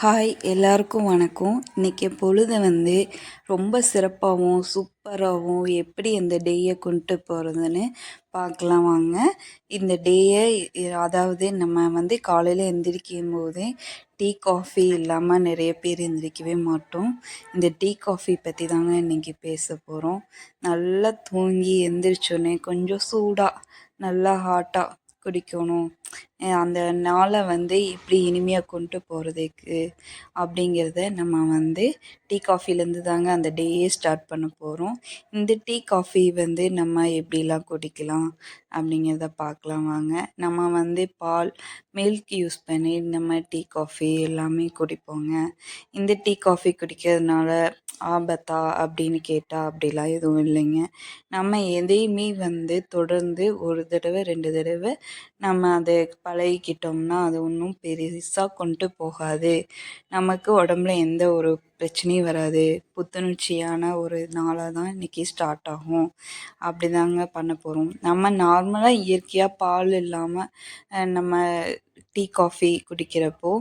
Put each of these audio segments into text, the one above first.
Hi எல்லாருக்கும் வணக்கம். இன்றைக்கி பொழுது வந்து ரொம்ப சிறப்பாகவும் சூப்பராகவும் எப்படி அந்த டேயை கொண்டு போகிறதுன்னு பார்க்கலாம் வாங்க. இந்த டேயை அதாவது நம்ம வந்து காலையில் எந்திரிக்கும் போதே டீ காஃபி இல்லாமல் நிறைய பேர் எந்திரிக்கவே மாட்டோம். இந்த டீ காஃபி பற்றி தாங்க இன்றைக்கி பேச போகிறோம் நல்லா தூங்கி எந்திரிச்சோடனே கொஞ்சம் சூடாக நல்லா ஹாட்டாக குடிக்கணும். அந்த நாளை வந்து எப்படி இனிமையாக கொண்டு போகிறதுக்கு அப்படிங்கிறத நம்ம வந்து டீ காஃபிலேருந்து தாங்க அந்த டேயே ஸ்டார்ட் பண்ண போகிறோம் இந்த டீ காஃபி வந்து நம்ம எப்படிலாம் குடிக்கலாம் அப்படிங்கிறத பார்க்கலாம் வாங்க. நம்ம வந்து பால் மில்க் யூஸ் பண்ணி நம்ம டீ காஃபி எல்லாமே குடிப்போங்க. இந்த டீ காஃபி குடிக்கிறதுனால ஆபத்தா அப்படின்னு கேட்டால் அப்படிலாம் எதுவும் இல்லைங்க. நம்ம எதையுமே வந்து தொடர்ந்து ஒரு தடவை ரெண்டு தடவை நம்ம அதை பழகிக்கிட்டோம்னா அது ஒன்றும் பெருசாக கொண்டு போகாது. நமக்கு உடம்புல எந்த ஒரு பிரச்சனையும் வராது. புத்துணர்ச்சியான ஒரு நாளாக தான் இன்றைக்கி ஸ்டார்ட் ஆகும். அப்படி தாங்க பண்ண போகிறோம் நம்ம நார்மலாக இயற்கையாக பால் இல்லாமல் நம்ம டீ காஃபி குடிக்கிறப்போ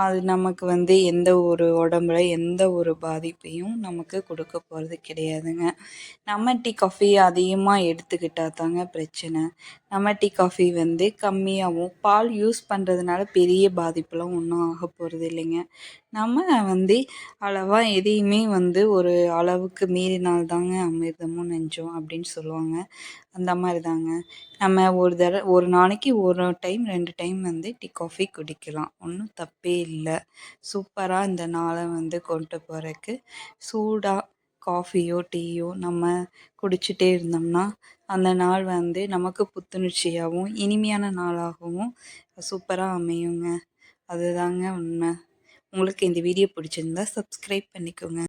அது நமக்கு வந்து எந்த ஒரு உடம்புல எந்த ஒரு பாதிப்பையும் நமக்கு கொடுக்க போகிறது கிடையாதுங்க. நம்ம டீ காஃபி அதிகமாக எடுத்துக்கிட்டால் தாங்க பிரச்சனை. நம்ம டீ காஃபி வந்து கம்மியாகவும் பால் யூஸ் பண்ணுறதுனால பெரிய பாதிப்புலாம் ஒன்றும் ஆக போகிறது இல்லைங்க. நம்ம வந்து அளவாக எதையுமே வந்து ஒரு அளவுக்கு மீறினால் தாங்க அமிர்தமும் நெஞ்சோம் அப்படின்னு சொல்லுவாங்க. அந்த மாதிரி தாங்க. நம்ம ஒரு தடவை ஒரு நாளைக்கு ஒரு டைம் ரெண்டு டைம் வந்து டீ காஃபி குடிக்கலாம். ஒன்றும் தப்பே இல்லை. சூப்பராக இந்த நாளை வந்து கொண்டு போகிறக்கு சூடாக காஃபியோ டீயோ நம்ம குடிச்சிட்டே இருந்தோம்னா அந்த நாள் வந்து நமக்கு புத்துணர்ச்சியாகவும் இனிமையான நாளாகவும் சூப்பராக அமையுங்க. அதுதாங்க உண்மை. உங்களுக்கு இந்த வீடியோ பிடிச்சிருந்தா சப்ஸ்கிரைப் பண்ணிக்கோங்க.